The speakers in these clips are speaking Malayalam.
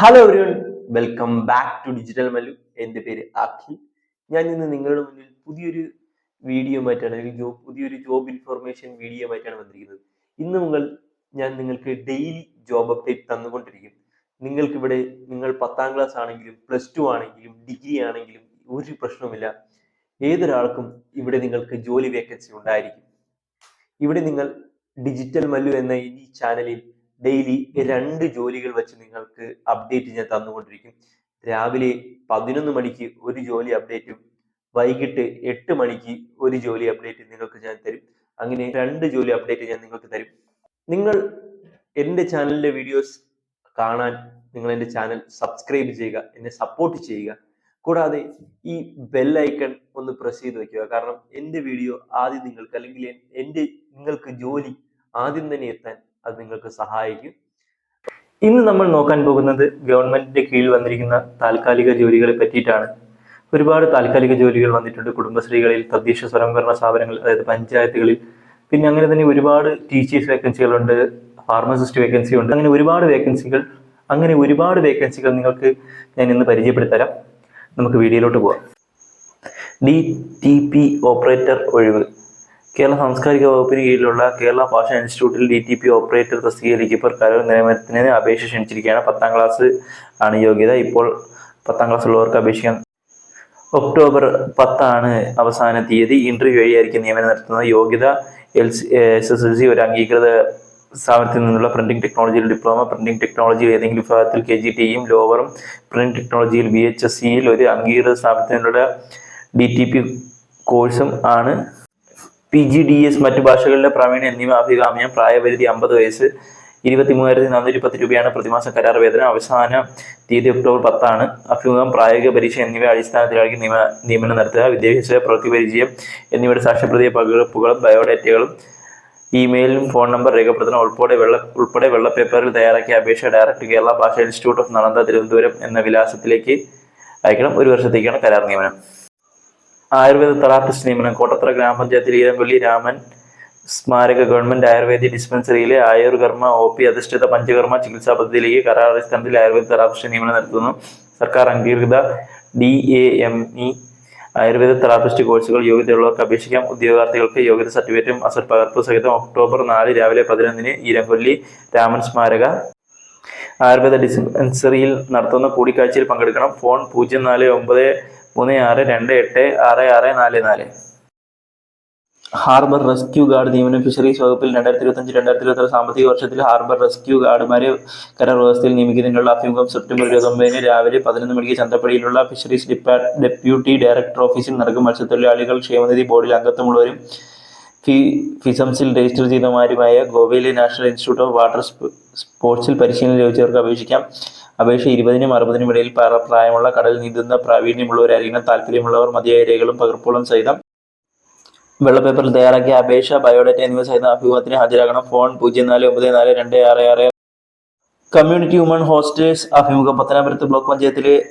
Hello everyone welcome back to digital Mallu എന്റെ പേര് അഖിൽ. ഞാൻ ഇന്ന് നിങ്ങളുടെ മുന്നിൽ പുതിയൊരു വീഡിയോ ആയിട്ടാണ് അല്ലെങ്കിൽ ജോബ് പുതിയൊരു ജോബ് ഇൻഫർമേഷൻ വീഡിയോ ആയിട്ടാണ് വന്നിരിക്കുന്നത്. ഇന്ന് മുതൽ ഞാൻ നിങ്ങൾക്ക് ഡെയിലി ജോബ് അപ്ഡേറ്റ് തന്നുകൊണ്ടിരിക്കും. നിങ്ങൾക്ക് ഇവിടെ നിങ്ങൾ പത്താം ക്ലാസ് ആണെങ്കിലും പ്ലസ് ടു ആണെങ്കിലും ഡിഗ്രി ആണെങ്കിലും ഒരു പ്രശ്നവുമില്ല. ഏതൊരാൾക്കും ഇവിടെ നിങ്ങൾക്ക് ജോലി വേക്കൻസി ഉണ്ടായിരിക്കും. ഇവിടെ നിങ്ങൾ ഡിജിറ്റൽ മല്ലു എന്ന ഈ ചാനലിൽ ഡെയിലി രണ്ട് ജോലികൾ വെച്ച് നിങ്ങൾക്ക് അപ്ഡേറ്റ് ഞാൻ തന്നുകൊണ്ടിരിക്കും. രാവിലെ പതിനൊന്ന് മണിക്ക് ഒരു ജോലി അപ്ഡേറ്റും വൈകിട്ട് എട്ട് മണിക്ക് ഒരു ജോലി അപ്ഡേറ്റ് നിങ്ങൾക്ക് ഞാൻ തരും. അങ്ങനെ രണ്ട് ജോലി അപ്ഡേറ്റ് ഞാൻ നിങ്ങൾക്ക് തരും. നിങ്ങൾ എന്റെ ചാനലിലെ വീഡിയോസ് കാണാൻ നിങ്ങൾ എന്റെ ചാനൽ സബ്സ്ക്രൈബ് ചെയ്യുക എന്നെ സപ്പോർട്ട് ചെയ്യുക. കൂടാതെ ഈ ബെൽ ഐക്കൺ ഒന്ന് പ്രസ് ചെയ്ത് വെക്കുക. കാരണം എന്റെ വീഡിയോ ആദ്യം നിങ്ങൾക്ക് അല്ലെങ്കിൽ എന്റെ നിങ്ങൾക്ക് ജോലി ആദ്യം തന്നെ എത്താൻ അത് നിങ്ങൾക്ക് സഹായിക്കും. ഇന്ന് നമ്മൾ നോക്കാൻ പോകുന്നത് ഗവൺമെന്റിന്റെ കീഴിൽ വന്നിരിക്കുന്ന താൽക്കാലിക ജോലികളെ പറ്റിയിട്ടാണ്. ഒരുപാട് താൽക്കാലിക ജോലികൾ വന്നിട്ടുണ്ട്. കുടുംബശ്രീകളിൽ തദ്ദേശ സ്വയംഭരണ സ്ഥാപനങ്ങൾ അതായത് പഞ്ചായത്തുകളിൽ. പിന്നെ അങ്ങനെ തന്നെ ഒരുപാട് ടീച്ചേഴ്സ് വേക്കൻസികളുണ്ട് ഫാർമസിസ്റ്റ് വേക്കൻസി ഉണ്ട്. അങ്ങനെ ഒരുപാട് വേക്കൻസികൾ അങ്ങനെ ഒരുപാട് വേക്കൻസികൾ നിങ്ങൾക്ക് ഞാൻ ഇന്ന് പരിചയപ്പെടുത്തരാം. നമുക്ക് വീഡിയോയിലോട്ട് പോവാം. ഡി ടി പി ഓപ്പറേറ്റർ ഒഴിവ്. കേരള സാംസ്കാരിക വകുപ്പിന് കീഴിലുള്ള കേരള ഭാഷാ ഇൻസ്റ്റിറ്റ്യൂട്ടിൽ ഡി ടി പി ഓപ്പറേറ്റർ തസ്തികയിലേക്ക് കരാർ നിയമനത്തിന് അപേക്ഷ ക്ഷണിച്ചിരിക്കുകയാണ്. പത്താം ക്ലാസ് ആണ് യോഗ്യത. ഇപ്പോൾ പത്താം ക്ലാസ് ഉള്ളവർക്ക് അപേക്ഷിക്കാൻ ഒക്ടോബർ പത്താണ് അവസാന തീയതി. ഇന്റർവ്യൂ വഴിയായിരിക്കും നിയമനം നടത്തുന്നത്. യോഗ്യത L S S L C ഒരു അംഗീകൃത സ്ഥാപനത്തിൽ നിന്നുള്ള പ്രിന്റിംഗ് ടെക്നോളജിയിൽ ഡിപ്ലോമ പ്രിന്റിംഗ് ടെക്നോളജിയിൽ ഏതെങ്കിലും വിഭാഗത്തിൽ കെ ജി ടിയും ലോവറും പ്രിന്റ് ടെക്നോളജിയിൽ ബി എച്ച് എസ് സിയിൽ ഒരു അംഗീകൃത സ്ഥാപനത്തിനുള്ള ഡി ടി പി കോഴ്സും ആണ്. പി ജി ഡി എസ് മറ്റു ഭാഷകളിലെ പ്രവീണ എന്നിവ അഭികാമ്യം. പ്രായപരിധി അമ്പത് വയസ്സ് ഇരുപത്തി മൂവായിരത്തി നാനൂറ്റി പത്ത് രൂപയാണ് പ്രതിമാസ കരാർ വേതനം. അവസാന തീയതി ഒക്ടോബർ പത്താണ്. അഭിമുഖം പ്രായോഗിക പരീക്ഷ എന്നിവ അടിസ്ഥാനത്തിലായിരിക്കും നിയമ നിയമനം നടത്തുക. വിദ്യാഭ്യാസ പ്രവൃത്തി പരിചയം എന്നിവയുടെ സാക്ഷ്യപ്രതിയ പകർപ്പുകളും ബയോഡേറ്റകളും ഇമെയിലും ഫോൺ നമ്പർ രേഖപ്പെടുത്തണം ഉൾപ്പെടെ വെള്ള ഉൾപ്പെടെ വെള്ളപ്പേപ്പറിൽ തയ്യാറാക്കിയ അപേക്ഷ ഡയറക്ട് കേരള ഭാഷാ ഇൻസ്റ്റിറ്റ്യൂട്ട് ഓഫ് നളന്ദ തിരുവനന്തപുരം എന്ന വിലാസത്തിലേക്ക് അയക്കണം. ഒരു വർഷത്തേക്കാണ് കരാർ നിയമനം. ആയുർവേദ തെറാപ്പിസ്റ്റ് നിയമനം കോട്ടത്തറ ഗ്രാമപഞ്ചായത്തിൽ ഈരംപള്ളി രാമൻ സ്മാരക ഗവൺമെന്റ് ആയുർവേദ ഡിസ്പെൻസറിയിലെ ആയുർകർമ്മ ഒ പി അധിഷ്ഠിത പഞ്ചകർമ്മ ചികിത്സാ പദ്ധതിയിലേക്ക് കരാർ അടിസ്ഥാനത്തിൽ ആയുർവേദ തെറാപ്പിസ്റ്റ് നിയമനം നടത്തുന്നു. സർക്കാർ അംഗീകൃത D A M E Ayurveda therapist കോഴ്സുകൾ യോഗ്യതയുള്ളവർക്ക് അപേക്ഷിക്കാം. ഉദ്യോഗാർത്ഥികൾക്ക് യോഗ്യത സർട്ടിഫിക്കറ്റും അസർ പകർപ്പ് സഹിതം ഒക്ടോബർ നാല് രാവിലെ പതിനൊന്നിന് ഈരംകൊല്ലി രാമൻ സ്മാരക ആയുർവേദ ഡിസ്പെൻസറിയിൽ നടത്തുന്ന കൂടിക്കാഴ്ചയിൽ പങ്കെടുക്കണം. ഫോൺ പൂജ്യം നാല് ഒമ്പത് മൂന്ന് ആറ് രണ്ട് എട്ട് ആറ് ആറ് നാല് നാല്. ഹാർബർ റെസ്ക്യൂ ഗാർഡ് നിയമനം ഫിഷറീസ് വകുപ്പിൽ രണ്ടായിരത്തി ഇരുപത്തഞ്ച് രണ്ടായിരത്തി ഇരുപത്തി സാമ്പത്തിക വർഷത്തിൽ ഹാർബർ റെസ്ക്യൂ ഗാർഡുമാരെ കരാർ വ്യവസ്ഥയിൽ നിയമിക്കുന്നതിനുള്ള അഭിമുഖം സെപ്റ്റംബർ ഇരുപത്തൊമ്പതിന് രാവിലെ പതിനൊന്ന് മണിക്ക് ചന്തപ്പടിയിലുള്ള ഫിഷറീസ് ഡിപ്പാർട്ട് ഡെപ്യൂട്ടി ഡയറക്ടർ ഓഫീസിൽ നടക്കും. മത്സ്യത്തൊഴിലാളികൾ ക്ഷേമനിധി ബോർഡിൽ അംഗത്വമുള്ളവരും ഫി ഫിസംസിൽ രജിസ്റ്റർ ചെയ്തമാരുമായ ഗോവയിലെ നാഷണൽ ഇൻസ്റ്റിറ്റ്യൂട്ട് ഓഫ് വാട്ടർ സ്പ- സ്പോർട്സിൽ പരിശീലനം ലഭിച്ചവർക്ക് അപേക്ഷിക്കാം. അപേക്ഷ ഇരുപതിനും അറുപതിനും ഇടയിൽ പ്രാ- പ്രായമുള്ള കടൽ നീന്തുന്ന പ്രാവീണ്യമുള്ളവരായിരിക്കണം താല്പര്യമുള്ളവർ മതിയായ രേഖകളും പകർപ്പുകളും സഹിതം വെള്ള പേപ്പറിൽ തയ്യാറാക്കിയ അപേക്ഷ ബയോഡേറ്റ എന്നിവ സഹിതം അഭിമുഖത്തിന് ഹാജരാകണം. ഫോൺ പൂജ്യം നാല് ഒമ്പത് നാല് രണ്ട് ആറ് ആറ്. കമ്മ്യൂണിറ്റി ഹ്യൂമൺ ഹോസ്റ്റേഴ്സ് അഭിമുഖം. പത്തനാപുരത്ത് ബ്ലോക്ക് പഞ്ചായത്തിലെ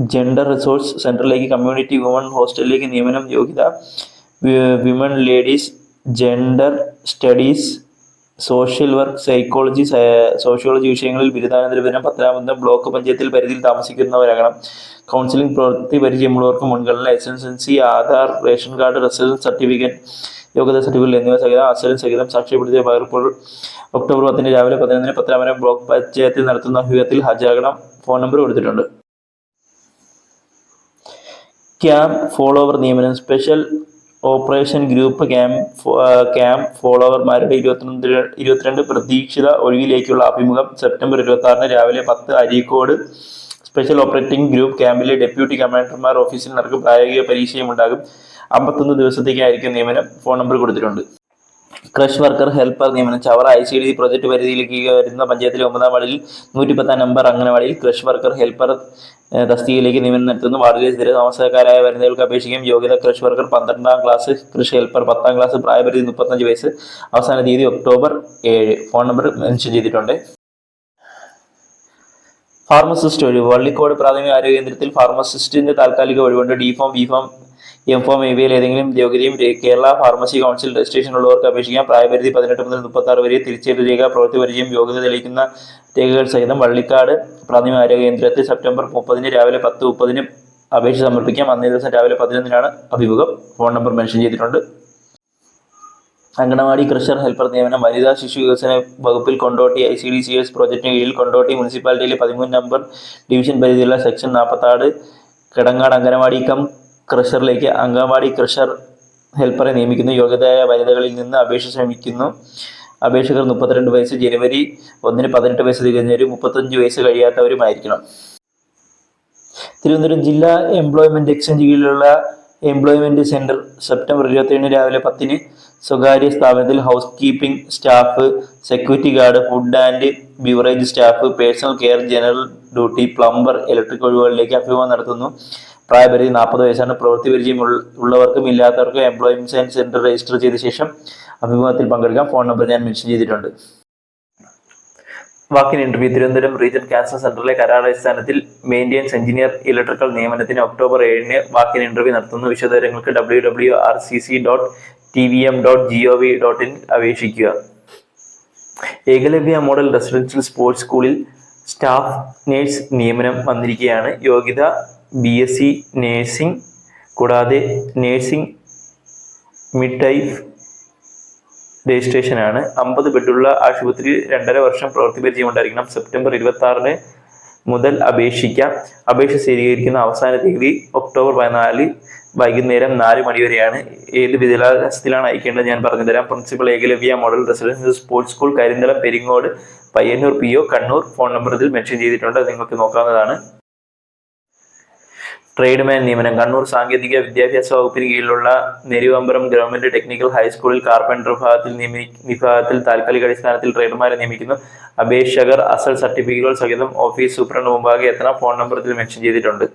ജെൻഡർ റിസോഴ്സ് സെന്ററിലേക്ക് കമ്മ്യൂണിറ്റി ഹ്യൂമൺ ഹോസ്റ്റലിലേക്ക് നിയമനം യോഗ്യത women ladies gender studies social work psychology sociology വിഷയങ്ങളിൽ ബിരുദാനന്തര ബിരുദം പത്തനാപുരം ബ്ലോക്ക് പഞ്ചായത്തിൽ പരിധിയിൽ താമസിക്കുന്നവരാകണം. കൗൺസിലിംഗ് പ്രവൃത്തി പരിചയമുള്ളവർക്ക് മുൻഗണന S S L C Aadhaar ration card residence certificate യോഗ്യതാ സർട്ടിഫിക്കറ്റ് എന്നിവ സഹിതം അസലും സഹിതം സാക്ഷ്യപ്പെടുത്തിയ പകർപ്പുകൾ ഒക്ടോബർ പത്തിന് രാവിലെ പതിനൊന്നിന് പത്തനാപുരം ബ്ലോക്ക് പഞ്ചായത്തിൽ നടത്തുന്ന അഭിമുഖത്തിൽ ഹാജരാകണം. ഫോൺ നമ്പർ കൊടുത്തിട്ടുണ്ട്. ക്യാമ്പ് ഫോളോവർ നിയമനം special operation group camp camp ഫോളോവർമാരുടെ ഇരുപത്തിരണ്ട് ഇരുപത്തിരണ്ട് പ്രതീക്ഷിത ഒഴിവിലേക്കുള്ള അഭിമുഖം സെപ്റ്റംബർ ഇരുപത്തി ആറിന് രാവിലെ പത്ത് അരീക്കോട് സ്പെഷ്യൽ ഓപ്പറേറ്റിംഗ് ഗ്രൂപ്പ് ക്യാമ്പിലെ ഡെപ്യൂട്ടി കമാൻഡർമാർ ഓഫീസിൽ നടക്കും. പ്രായോഗിക പരീക്ഷയും ഉണ്ടാകും. അമ്പത്തൊന്ന് ദിവസത്തേക്കായിരിക്കും നിയമനം. ഫോൺ നമ്പർ കൊടുത്തിട്ടുണ്ട്. ക്രഷ് വർക്കർ ഹെൽപ്പർ നിയമനം Chavara I C D project പരിധിയിലേക്ക് വരുന്ന പഞ്ചായത്തിലെ ഒമ്പതാം വാർഡിൽ നൂറ്റി പത്താം നമ്പർ അംഗനവാടിയിൽ ക്രഷ് വർക്കർ ഹെൽപ്പർ തസ്തികയിലേക്ക് നിയമനം നടത്തുന്നു. വാർഡിലെ സ്ഥിര താമസക്കാരായ വരുന്നവർക്ക് അപേക്ഷിക്കും. യോഗ്യത ക്രഷ് വർക്കർ പന്ത്രണ്ടാം ക്ലാസ് കൃഷി ഹെൽപ്പർ പത്താം ക്ലാസ് പ്രായപരിധി മുപ്പത്തഞ്ച് വയസ്സ്. അവസാന തീയതി ഒക്ടോബർ ഏഴ്. ഫോൺ നമ്പർ മെൻഷൻ ചെയ്തിട്ടുണ്ട്. ഫാർമസിസ്റ്റ് ഒഴിവ്. വള്ളിക്കോട് പ്രാഥമിക ആരോഗ്യ കേന്ദ്രത്തിൽ ഫാർമസിസ്റ്റിന്റെ താൽക്കാലിക ഒഴിവുണ്ട്. D pharm B pharm M pharm A ബിയിൽ ഏതെങ്കിലും യോഗ്യതയും കേരള ഫാർമസി കൗൺസിൽ രജിസ്ട്രേഷൻ ഉള്ളവർക്ക് അപേക്ഷിക്കാം. പ്രായപരിധി പതിനെട്ട് മുതൽ മുപ്പത്തി ആറ് വരെ തിരിച്ചറിയൽ രേഖ പ്രവൃത്തി പരിചയം യോഗ്യത തെളിയിക്കുന്ന രേഖകൾ സഹിതം വള്ളിക്കാട് പ്രാഥമിക ആരോഗ്യ കേന്ദ്രത്തിൽ സെപ്റ്റംബർ മുപ്പതിന് രാവിലെ പത്ത് മുപ്പതിന് അപേക്ഷ സമർപ്പിക്കാം. അന്നേ ദിവസം രാവിലെ പതിനൊന്നിനാണ് അഭിമുഖം. ഫോൺ നമ്പർ മെൻഷൻ ചെയ്തിട്ടുണ്ട്. അങ്കണവാടി കൃഷർ ഹെൽപ്പർ നിയമനം വനിതാ ശിശു വികസന വകുപ്പിൽ Kondotty I C D C S പ്രോജക്റ്റിന് കീഴിൽ കൊണ്ടോട്ടി മുനിസിപ്പാലിറ്റിയിലെ പതിമൂന്ന് നമ്പർ ഡിവിഷൻ പരിധിയിലുള്ള സെക്ഷൻ നാൽപ്പത്താറ് കിടങ്ങാട് അംഗനവാടി കം ക്രഷറിലേക്ക് അംഗൻവാടി ക്രഷർ ഹെൽപ്പറെ നിയമിക്കുന്നു. യോഗ്യതയായ വനിതകളിൽ നിന്ന് അപേക്ഷ ശ്രമിക്കുന്നു. അപേക്ഷകർ മുപ്പത്തിരണ്ട് വയസ്സ് ജനുവരി ഒന്നിന് പതിനെട്ട് വയസ്സ് തികഞ്ഞവരും മുപ്പത്തഞ്ച് വയസ്സ് കഴിയാത്തവരുമായിരിക്കണം തിരുവനന്തപുരം ജില്ലാ എംപ്ലോയ്മെന്റ് എക്സ്ചേഞ്ച് കീഴിലുള്ള എംപ്ലോയ്മെന്റ് സെന്റർ സെപ്റ്റംബർ ഇരുപത്തിയേഴിന് രാവിലെ പത്തിന് സ്വകാര്യ സ്ഥാപനത്തിൽ housekeeping staff security guard food and beverage staff personal care general duty plumber electric ഒഴിവുകളിലേക്ക് അഭിമുഖം നടത്തുന്നു. പ്രായപരിധി നാൽപ്പത് വയസ്സാണ്. പ്രവൃത്തി പരിചയം ഉള്ളവർക്കും ഇല്ലാത്തവർക്കും എംപ്ലോയ്മെന്റ് സെന്റർ രജിസ്റ്റർ ചെയ്ത ശേഷം അഭിമുഖത്തിൽ പങ്കെടുക്കാം. ഫോൺ നമ്പർ ഞാൻ മെൻഷൻ ചെയ്തിട്ടുണ്ട്. Walk in interview Thiruvananthapuram region cancer സെന്ററിലെ കരാറടിസ്ഥാനത്തിൽ മെയിന്റെനൻസ് എഞ്ചിനീയർ ഇലക്ട്രിക്കൽ നിയമനത്തിന് ഒക്ടോബർ ഏഴിന് വാക്കിൻ ഇന്റർവ്യൂ നടത്തുന്നു. വിശദവിവരങ്ങൾക്ക് W W R C C dot T V M dot G O V dot in അപേക്ഷിക്കുക. Eklavya model residential sports സ്കൂളിൽ സ്റ്റാഫ് നേഴ്സ് നിയമനം വന്നിരിക്കുകയാണ്. യോഗ്യത ബി എസ് സി നേഴ്സിംഗ് കൂടാതെ നേഴ്സിംഗ് മിഡ് ടൈഫ് രജിസ്ട്രേഷനാണ് അമ്പത് ബെഡുള്ള ആശുപത്രി രണ്ടര വർഷം പ്രവൃത്തി പരിചയം ഉണ്ടായിരിക്കണം സെപ്റ്റംബർ ഇരുപത്തി ആറിന് മുതൽ അപേക്ഷിക്കാം. അപേക്ഷ സ്വീകരിക്കുന്ന അവസാന തീയതി ഒക്ടോബർ പതിനാല് വൈകുന്നേരം നാല് മണിവരെയാണ് ഏത് വിദ്യാഭ്യാസത്തിലാണ് അയക്കേണ്ടത് ഞാൻ പറഞ്ഞു തരാം. Principal Ekalavya model residence sports school Karinthalam Peringode Payyannur P O Kannur phone number ഇതിൽ മെൻഷൻ ചെയ്തിട്ടുണ്ട്. നിങ്ങൾക്ക് നോക്കാവുന്നതാണ്. ട്രേഡ്മാൻ നിയമനം. കണ്ണൂർ സാങ്കേതിക വിദ്യാഭ്യാസ വകുപ്പിന് കീഴിലുള്ള നെരുവമ്പറം ഗവൺമെന്റ് ടെക്നിക്കൽ ഹൈസ്കൂളിൽ കാർപ്പന്റർ വിഭാഗത്തിൽ നിയമി വിഭാഗത്തിൽ താൽക്കാലിക അടിസ്ഥാനത്തിൽ ട്രേഡർമാരെ നിയമിക്കുന്നു. അപേക്ഷകർ അസൽ സർട്ടിഫിക്കറ്റുകൾ സഹിതം ഓഫീസ് സൂപ്രണ്ട് മുമ്പാകെ എത്തണം. ഫോൺ നമ്പർ ഇതിൽ മെൻഷൻ ചെയ്തിട്ടുണ്ട്.